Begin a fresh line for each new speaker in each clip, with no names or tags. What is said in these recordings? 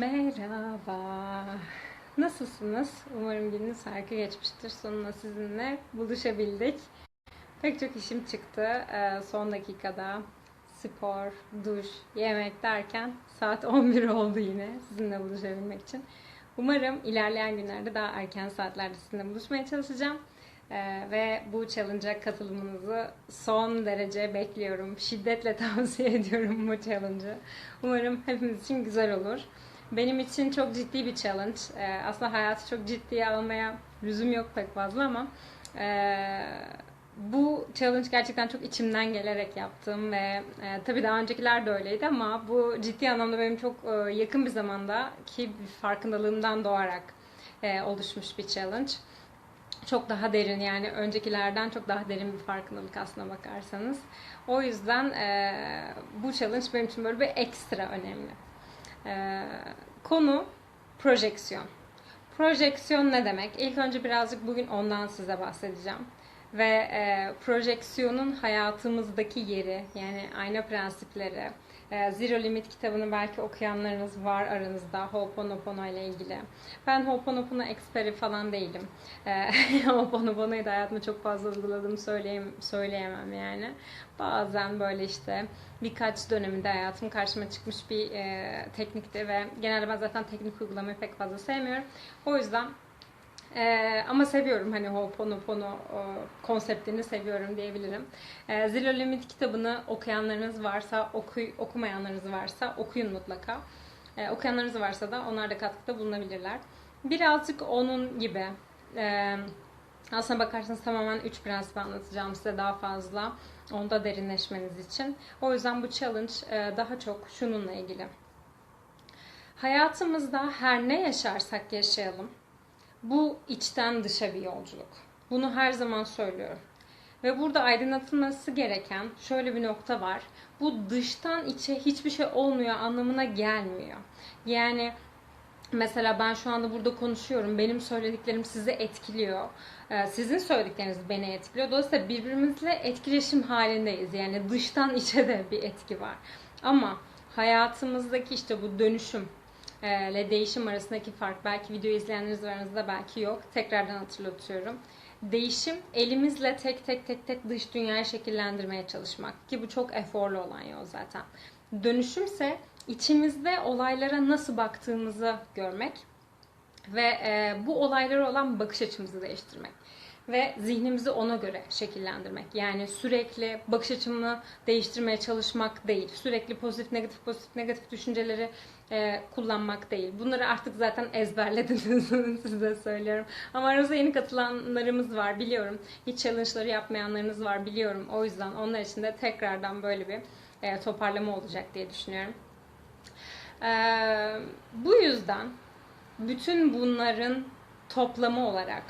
Merhaba. Nasılsınız? Umarım gününüz harika geçmiştir. Sonunda sizinle buluşabildik. Pek çok işim çıktı. Ee, son dakikada spor, duş, yemek derken saat 11 oldu yine sizinle buluşabilmek için. Umarım ilerleyen günlerde daha erken saatlerde sizinle buluşmaya çalışacağım. Ee, ve bu challenge'a katılımınızı son derece bekliyorum. Şiddetle tavsiye ediyorum bu challenge'ı. Umarım hepimiz için güzel olur. Benim için çok ciddi bir challenge. Ee, aslında hayatı çok ciddiye almaya lüzum yok pek fazla ama ee, bu challenge gerçekten çok içimden gelerek yaptım ve e, tabii daha öncekiler de öyleydi ama bu ciddi anlamda benim çok e, yakın bir zamanda ki farkındalığımdan doğarak e, oluşmuş bir challenge. Çok daha derin yani öncekilerden çok daha derin bir farkındalık aslına bakarsanız. O yüzden e, bu challenge benim için böyle bir ekstra önemli. E, konu projeksiyon. Projeksiyon ne demek? İlk önce birazcık bugün ondan size bahsedeceğim. Ve e, projeksiyonun hayatımızdaki yeri, yani ayna prensipleri, Zero Limit kitabını belki okuyanlarınız var aranızda Ho'oponopono ile ilgili. Ben Ho'oponopono eksperi falan değilim. E, Ho'oponopono'yu da hayatımda çok fazla uyguladığımı söyleyeyim, söyleyemem yani. Bazen böyle işte birkaç döneminde hayatım karşıma çıkmış bir e, teknikti ve genelde ben zaten teknik uygulamayı pek fazla sevmiyorum. O yüzden ee, ama seviyorum hani Ho'oponopono o, konseptini seviyorum diyebilirim. Ee, Zero Limit kitabını okuyanlarınız varsa, oku, okumayanlarınız varsa okuyun mutlaka. Ee, okuyanlarınız varsa da onlar da katkıda bulunabilirler. Birazcık onun gibi e, aslına bakarsanız tamamen 3 prensip anlatacağım size daha fazla. Onda derinleşmeniz için. O yüzden bu challenge e, daha çok şununla ilgili. Hayatımızda her ne yaşarsak yaşayalım bu içten dışa bir yolculuk. Bunu her zaman söylüyorum. Ve burada aydınlatılması gereken şöyle bir nokta var. Bu dıştan içe hiçbir şey olmuyor anlamına gelmiyor. Yani mesela ben şu anda burada konuşuyorum. Benim söylediklerim sizi etkiliyor. Ee, sizin söyledikleriniz beni etkiliyor. Dolayısıyla birbirimizle etkileşim halindeyiz. Yani dıştan içe de bir etki var. Ama hayatımızdaki işte bu dönüşüm, ile değişim arasındaki fark belki video izleyenleriniz aranızda belki yok. Tekrardan hatırlatıyorum. Değişim elimizle tek tek tek tek dış dünyayı şekillendirmeye çalışmak ki bu çok eforlu olan yol zaten. Dönüşümse içimizde olaylara nasıl baktığımızı görmek ve e, bu olaylara olan bakış açımızı değiştirmek ve zihnimizi ona göre şekillendirmek. Yani sürekli bakış açımı değiştirmeye çalışmak değil. Sürekli pozitif negatif pozitif negatif düşünceleri e, kullanmak değil. Bunları artık zaten ezberlediniz size söylüyorum. Ama aranızda yeni katılanlarımız var biliyorum. Hiç challenge'ları yapmayanlarınız var biliyorum. O yüzden onlar için de tekrardan böyle bir e, toparlama olacak diye düşünüyorum. E, bu yüzden bütün bunların toplamı olarak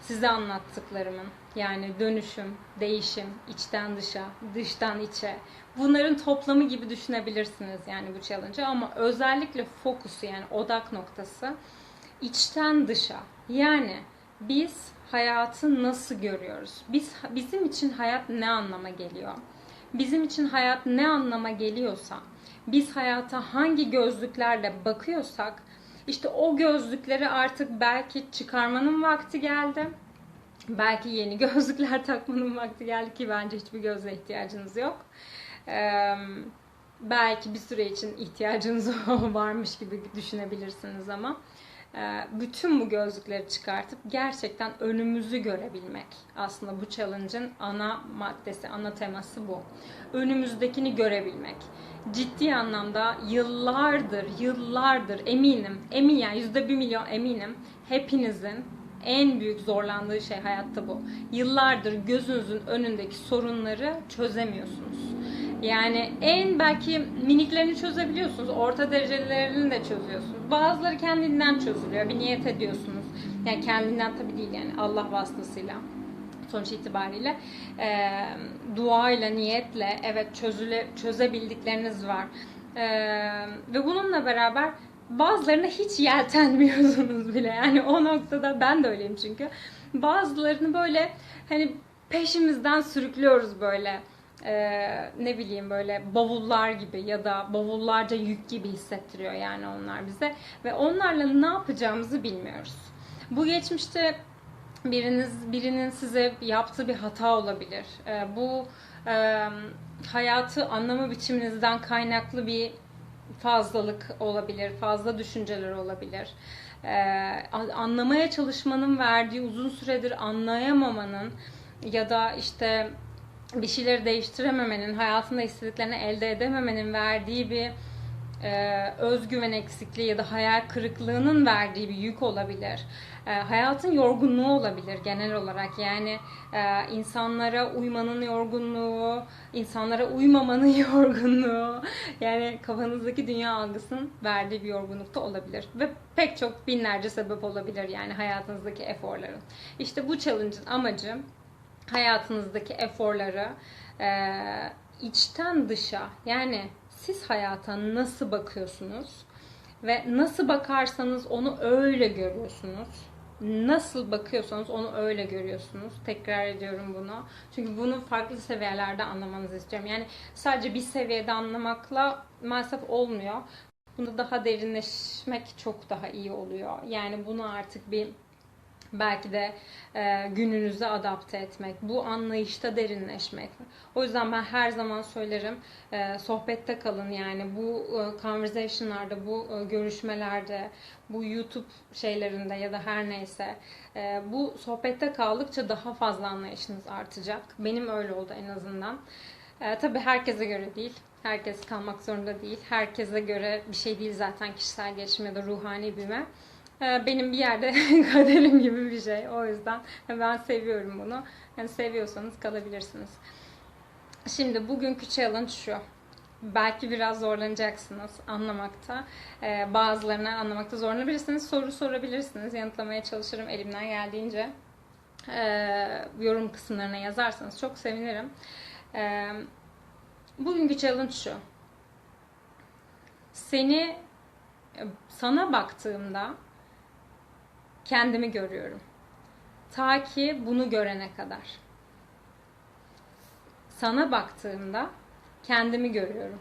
size anlattıklarımın yani dönüşüm, değişim, içten dışa, dıştan içe bunların toplamı gibi düşünebilirsiniz yani bu challenge'ı ama özellikle fokusu yani odak noktası içten dışa. Yani biz hayatı nasıl görüyoruz? Biz bizim için hayat ne anlama geliyor? Bizim için hayat ne anlama geliyorsa, biz hayata hangi gözlüklerle bakıyorsak işte o gözlükleri artık belki çıkarmanın vakti geldi. Belki yeni gözlükler takmanın vakti geldi ki bence hiçbir gözle ihtiyacınız yok. Belki bir süre için ihtiyacınız varmış gibi düşünebilirsiniz ama bütün bu gözlükleri çıkartıp gerçekten önümüzü görebilmek aslında bu challenge'ın ana maddesi, ana teması bu. Önümüzdekini görebilmek. Ciddi anlamda yıllardır, yıllardır eminim, emin yani yüzde bir milyon eminim hepinizin en büyük zorlandığı şey hayatta bu. Yıllardır gözünüzün önündeki sorunları çözemiyorsunuz. Yani en belki miniklerini çözebiliyorsunuz. Orta derecelerini de çözüyorsunuz. Bazıları kendinden çözülüyor. Bir niyet ediyorsunuz. Yani kendinden tabii değil yani Allah vasıtasıyla sonuç itibariyle e, duayla, niyetle evet çözüle, çözebildikleriniz var. E, ve bununla beraber bazılarına hiç yeltenmiyorsunuz bile. Yani o noktada ben de öyleyim çünkü. Bazılarını böyle hani peşimizden sürüklüyoruz böyle e, ne bileyim böyle bavullar gibi ya da bavullarca yük gibi hissettiriyor yani onlar bize ve onlarla ne yapacağımızı bilmiyoruz. Bu geçmişte biriniz birinin size yaptığı bir hata olabilir. E, bu e, hayatı anlama biçiminizden kaynaklı bir fazlalık olabilir, fazla düşünceler olabilir. Ee, anlamaya çalışmanın verdiği uzun süredir anlayamamanın ya da işte bir şeyleri değiştirememenin, hayatında istediklerini elde edememenin verdiği bir e, özgüven eksikliği ya da hayal kırıklığının verdiği bir yük olabilir. E, hayatın yorgunluğu olabilir genel olarak. Yani e, insanlara uymanın yorgunluğu, insanlara uymamanın yorgunluğu. Yani kafanızdaki dünya algısının verdiği bir yorgunluk da olabilir. Ve pek çok binlerce sebep olabilir yani hayatınızdaki eforların. İşte bu challenge'ın amacı hayatınızdaki eforları e, içten dışa yani siz hayata nasıl bakıyorsunuz ve nasıl bakarsanız onu öyle görüyorsunuz. Nasıl bakıyorsanız onu öyle görüyorsunuz. Tekrar ediyorum bunu. Çünkü bunu farklı seviyelerde anlamanızı istiyorum. Yani sadece bir seviyede anlamakla maalesef olmuyor. Bunu daha derinleşmek çok daha iyi oluyor. Yani bunu artık bir belki de e, gününüze adapte etmek, bu anlayışta derinleşmek. O yüzden ben her zaman söylerim, e, sohbette kalın yani bu e, conversation'larda, bu e, görüşmelerde, bu YouTube şeylerinde ya da her neyse e, bu sohbette kaldıkça daha fazla anlayışınız artacak. Benim öyle oldu en azından. E, tabii herkese göre değil. Herkes kalmak zorunda değil. Herkese göre bir şey değil zaten kişisel gelişim ya da ruhani büyüme. Ee, benim bir yerde kaderim gibi bir şey. O yüzden ben seviyorum bunu. Yani seviyorsanız kalabilirsiniz. Şimdi bugünkü challenge şu. Belki biraz zorlanacaksınız anlamakta. Ee, bazılarını anlamakta zorlanabilirsiniz. Soru sorabilirsiniz. Yanıtlamaya çalışırım elimden geldiğince. Ee, yorum kısımlarına yazarsanız çok sevinirim. Ee, bugünkü challenge şu. Seni sana baktığımda kendimi görüyorum. Ta ki bunu görene kadar. Sana baktığımda kendimi görüyorum.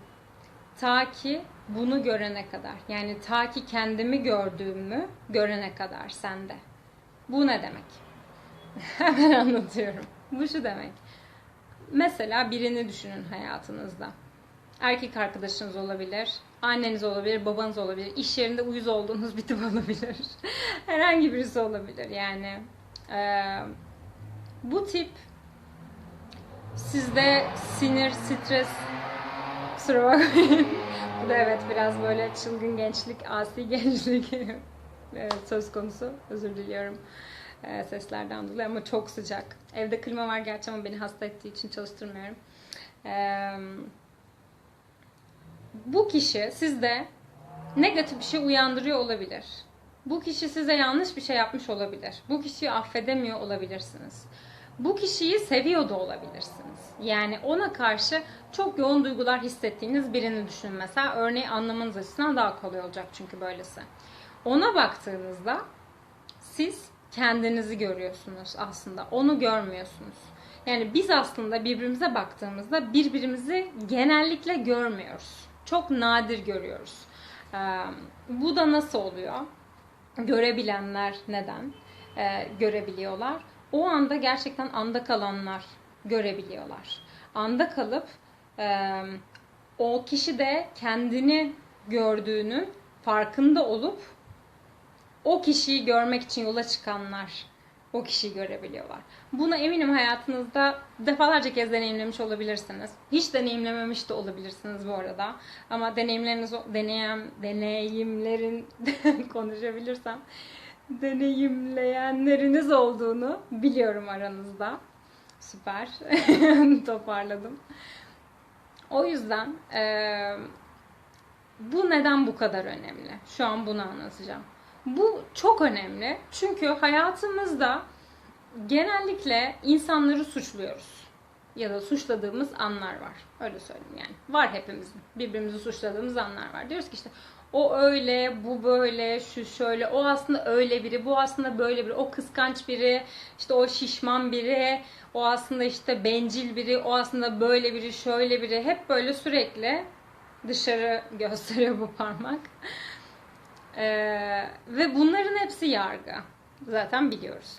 Ta ki bunu görene kadar. Yani ta ki kendimi gördüğümü görene kadar sende. Bu ne demek? Hemen anlatıyorum. Bu şu demek. Mesela birini düşünün hayatınızda. Erkek arkadaşınız olabilir, anneniz olabilir, babanız olabilir, iş yerinde uyuz olduğunuz bir tip olabilir. Herhangi birisi olabilir yani. Ee, bu tip sizde sinir, stres kusura bakmayın. bu da evet biraz böyle çılgın gençlik, asi gençlik evet, söz konusu. Özür diliyorum e, seslerden dolayı ama çok sıcak. Evde klima var gerçi ama beni hasta ettiği için çalıştırmıyorum. Eee bu kişi sizde negatif bir şey uyandırıyor olabilir. Bu kişi size yanlış bir şey yapmış olabilir. Bu kişiyi affedemiyor olabilirsiniz. Bu kişiyi seviyor da olabilirsiniz. Yani ona karşı çok yoğun duygular hissettiğiniz birini düşünün mesela. Örneği anlamanız açısından daha kolay olacak çünkü böylesi. Ona baktığınızda siz kendinizi görüyorsunuz aslında. Onu görmüyorsunuz. Yani biz aslında birbirimize baktığımızda birbirimizi genellikle görmüyoruz çok nadir görüyoruz. bu da nasıl oluyor? Görebilenler neden görebiliyorlar? O anda gerçekten anda kalanlar görebiliyorlar. Anda kalıp o kişi de kendini gördüğünün farkında olup o kişiyi görmek için yola çıkanlar o kişiyi görebiliyorlar. Bunu eminim hayatınızda defalarca kez deneyimlemiş olabilirsiniz. Hiç deneyimlememiş de olabilirsiniz bu arada. Ama deneyimleriniz, deneyim, deneyimlerin konuşabilirsem deneyimleyenleriniz olduğunu biliyorum aranızda. Süper. Toparladım. O yüzden e, bu neden bu kadar önemli? Şu an bunu anlatacağım. Bu çok önemli. Çünkü hayatımızda genellikle insanları suçluyoruz. Ya da suçladığımız anlar var. Öyle söyleyeyim yani. Var hepimizin. Birbirimizi suçladığımız anlar var. Diyoruz ki işte o öyle, bu böyle, şu şöyle, o aslında öyle biri, bu aslında böyle biri, o kıskanç biri, işte o şişman biri, o aslında işte bencil biri, o aslında böyle biri, şöyle biri. Hep böyle sürekli dışarı gösteriyor bu parmak. Ee, ve bunların hepsi yargı. Zaten biliyoruz.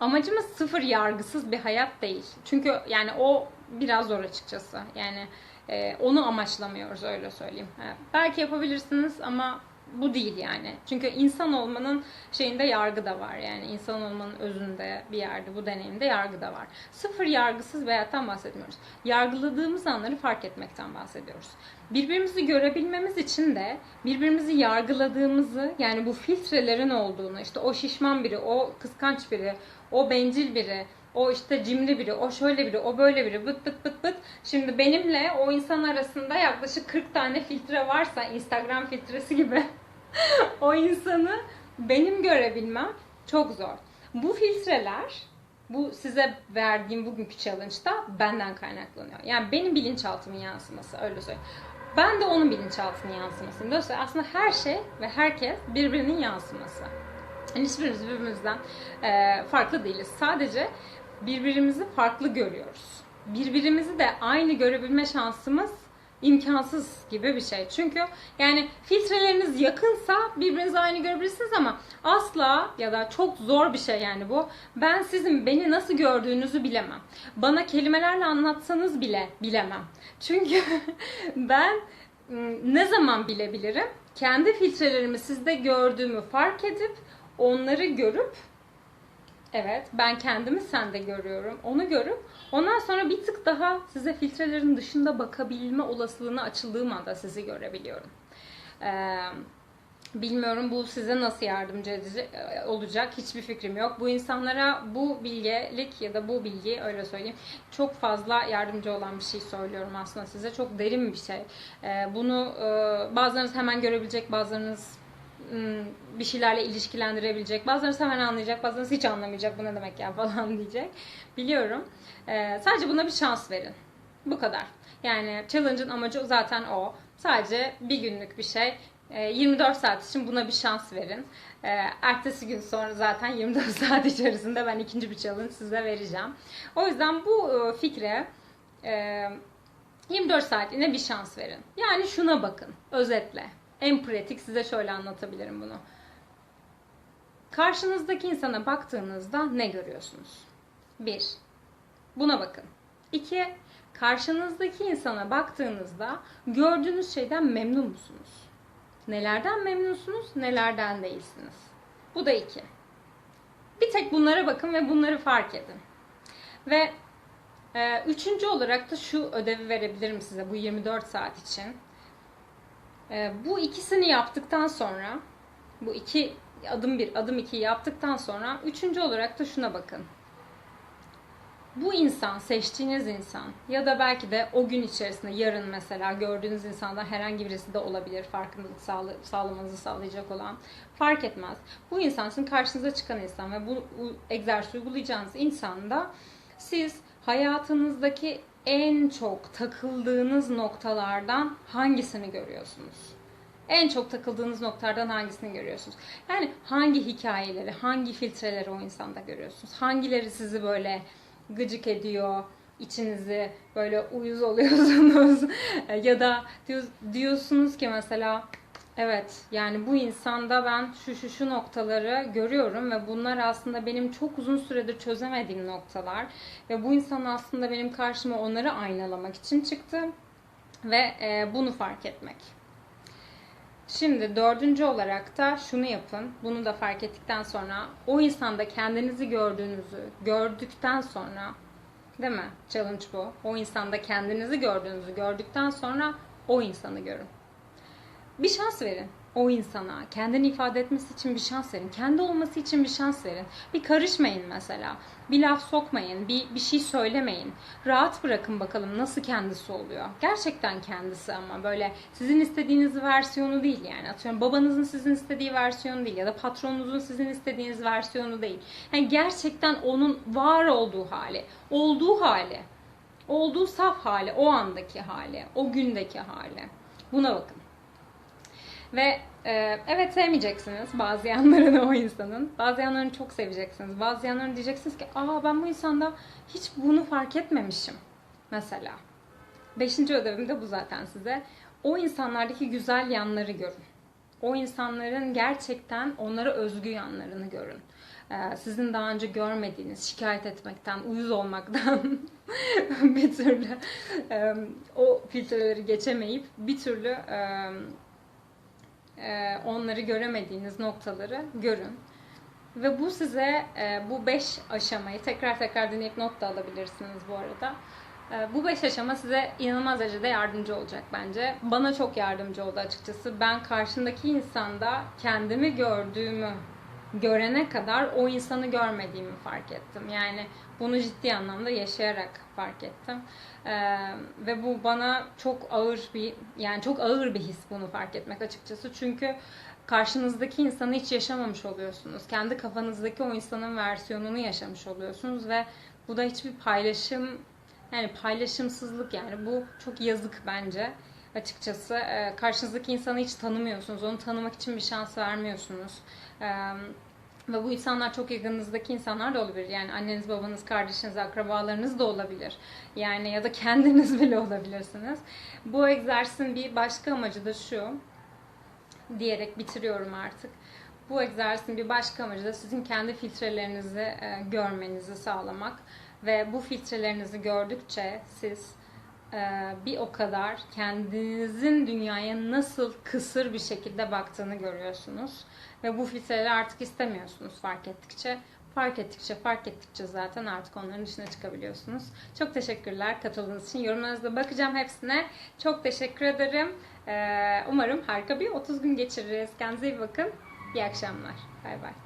Amacımız sıfır yargısız bir hayat değil. Çünkü yani o biraz zor açıkçası. Yani e, onu amaçlamıyoruz öyle söyleyeyim. Evet, belki yapabilirsiniz ama bu değil yani. Çünkü insan olmanın şeyinde yargı da var. Yani insan olmanın özünde bir yerde bu deneyimde yargı da var. Sıfır yargısız bir hayattan bahsetmiyoruz. Yargıladığımız anları fark etmekten bahsediyoruz. Birbirimizi görebilmemiz için de birbirimizi yargıladığımızı yani bu filtrelerin olduğunu işte o şişman biri, o kıskanç biri, o bencil biri, o işte cimri biri, o şöyle biri, o böyle biri, bıt bıt bıt bıt. Şimdi benimle o insan arasında yaklaşık 40 tane filtre varsa Instagram filtresi gibi o insanı benim görebilmem çok zor. Bu filtreler bu size verdiğim bugünkü challenge'da benden kaynaklanıyor. Yani benim bilinçaltımın yansıması öyle söyleyeyim. Ben de onun bilinçaltının yansımasıyım. Dolayısıyla aslında her şey ve herkes birbirinin yansıması. Yani hiçbirimiz birbirimizden e, farklı değiliz. Sadece birbirimizi farklı görüyoruz. Birbirimizi de aynı görebilme şansımız imkansız gibi bir şey. Çünkü yani filtreleriniz yakınsa birbirinizi aynı görebilirsiniz ama asla ya da çok zor bir şey yani bu. Ben sizin beni nasıl gördüğünüzü bilemem. Bana kelimelerle anlatsanız bile bilemem. Çünkü ben ıı, ne zaman bilebilirim? Kendi filtrelerimi sizde gördüğümü fark edip onları görüp Evet, ben kendimi sende görüyorum. Onu görüp ondan sonra bir tık daha size filtrelerin dışında bakabilme olasılığını açıldığım anda sizi görebiliyorum. Ee, bilmiyorum bu size nasıl yardımcı edecek, olacak hiçbir fikrim yok. Bu insanlara bu bilgelik ya da bu bilgi öyle söyleyeyim çok fazla yardımcı olan bir şey söylüyorum aslında size. Çok derin bir şey. Ee, bunu e, bazılarınız hemen görebilecek, bazılarınız bir şeylerle ilişkilendirebilecek. Bazıları hemen anlayacak, bazıları hiç anlamayacak. Bu ne demek ya falan diyecek. Biliyorum. Ee, sadece buna bir şans verin. Bu kadar. Yani challenge'ın amacı zaten o. Sadece bir günlük bir şey. 24 ee, saat için buna bir şans verin. Ee, ertesi gün sonra zaten 24 saat içerisinde ben ikinci bir challenge size vereceğim. O yüzden bu e, fikre 24 saatliğine bir şans verin. Yani şuna bakın özetle. En pratik size şöyle anlatabilirim bunu. Karşınızdaki insana baktığınızda ne görüyorsunuz? Bir, buna bakın. İki, karşınızdaki insana baktığınızda gördüğünüz şeyden memnun musunuz? Nelerden memnunsunuz, nelerden değilsiniz? Bu da iki. Bir tek bunlara bakın ve bunları fark edin. Ve e, üçüncü olarak da şu ödevi verebilirim size bu 24 saat için. Ee, bu ikisini yaptıktan sonra bu iki adım bir adım iki yaptıktan sonra üçüncü olarak da şuna bakın. Bu insan, seçtiğiniz insan ya da belki de o gün içerisinde yarın mesela gördüğünüz insandan herhangi birisi de olabilir farkındalık sağla, sağlamanızı sağlayacak olan fark etmez. Bu insan sizin karşınıza çıkan insan ve bu, egzersizi uygulayacağınız insanda siz hayatınızdaki en çok takıldığınız noktalardan hangisini görüyorsunuz? En çok takıldığınız noktalardan hangisini görüyorsunuz? Yani hangi hikayeleri, hangi filtreleri o insanda görüyorsunuz? Hangileri sizi böyle gıcık ediyor, içinizi böyle uyuz oluyorsunuz ya da diyorsunuz ki mesela Evet yani bu insanda ben şu şu şu noktaları görüyorum ve bunlar aslında benim çok uzun süredir çözemediğim noktalar ve bu insan aslında benim karşıma onları aynalamak için çıktı ve e, bunu fark etmek. Şimdi dördüncü olarak da şunu yapın. Bunu da fark ettikten sonra o insanda kendinizi gördüğünüzü gördükten sonra değil mi? Challenge bu. O insanda kendinizi gördüğünüzü gördükten sonra o insanı görün bir şans verin o insana. Kendini ifade etmesi için bir şans verin. Kendi olması için bir şans verin. Bir karışmayın mesela. Bir laf sokmayın. Bir, bir şey söylemeyin. Rahat bırakın bakalım nasıl kendisi oluyor. Gerçekten kendisi ama böyle sizin istediğiniz versiyonu değil yani. Atıyorum babanızın sizin istediği versiyonu değil ya da patronunuzun sizin istediğiniz versiyonu değil. Yani gerçekten onun var olduğu hali. Olduğu hali. Olduğu saf hali. O andaki hali. O gündeki hali. Buna bakın. Ve e, evet sevmeyeceksiniz bazı yanlarını o insanın. Bazı yanlarını çok seveceksiniz. Bazı yanlarını diyeceksiniz ki aa ben bu insanda hiç bunu fark etmemişim. Mesela. Beşinci ödevim de bu zaten size. O insanlardaki güzel yanları görün. O insanların gerçekten onlara özgü yanlarını görün. Ee, sizin daha önce görmediğiniz, şikayet etmekten, uyuz olmaktan bir türlü e, o filtreleri geçemeyip bir türlü e, onları göremediğiniz noktaları görün. Ve bu size e, bu beş aşamayı tekrar tekrar dinleyip not da alabilirsiniz bu arada. E, bu beş aşama size inanılmaz derecede yardımcı olacak bence. Bana çok yardımcı oldu açıkçası. Ben karşımdaki insanda kendimi gördüğümü görene kadar o insanı görmediğimi fark ettim. Yani bunu ciddi anlamda yaşayarak fark ettim. Ee, ve bu bana çok ağır bir yani çok ağır bir his bunu fark etmek açıkçası. Çünkü karşınızdaki insanı hiç yaşamamış oluyorsunuz. Kendi kafanızdaki o insanın versiyonunu yaşamış oluyorsunuz ve bu da hiçbir paylaşım yani paylaşımsızlık yani bu çok yazık bence açıkçası. Karşınızdaki insanı hiç tanımıyorsunuz. Onu tanımak için bir şans vermiyorsunuz. Ve bu insanlar çok yakınınızdaki insanlar da olabilir. Yani anneniz, babanız, kardeşiniz, akrabalarınız da olabilir. Yani ya da kendiniz bile olabilirsiniz. Bu egzersizin bir başka amacı da şu. Diyerek bitiriyorum artık. Bu egzersizin bir başka amacı da sizin kendi filtrelerinizi e, görmenizi sağlamak. Ve bu filtrelerinizi gördükçe siz bir o kadar kendinizin dünyaya nasıl kısır bir şekilde baktığını görüyorsunuz. Ve bu filtreleri artık istemiyorsunuz fark ettikçe. Fark ettikçe, fark ettikçe zaten artık onların dışına çıkabiliyorsunuz. Çok teşekkürler katıldığınız için. Yorumlarınıza bakacağım hepsine. Çok teşekkür ederim. E, umarım harika bir 30 gün geçiririz. Kendinize iyi bakın. İyi akşamlar. Bay bay.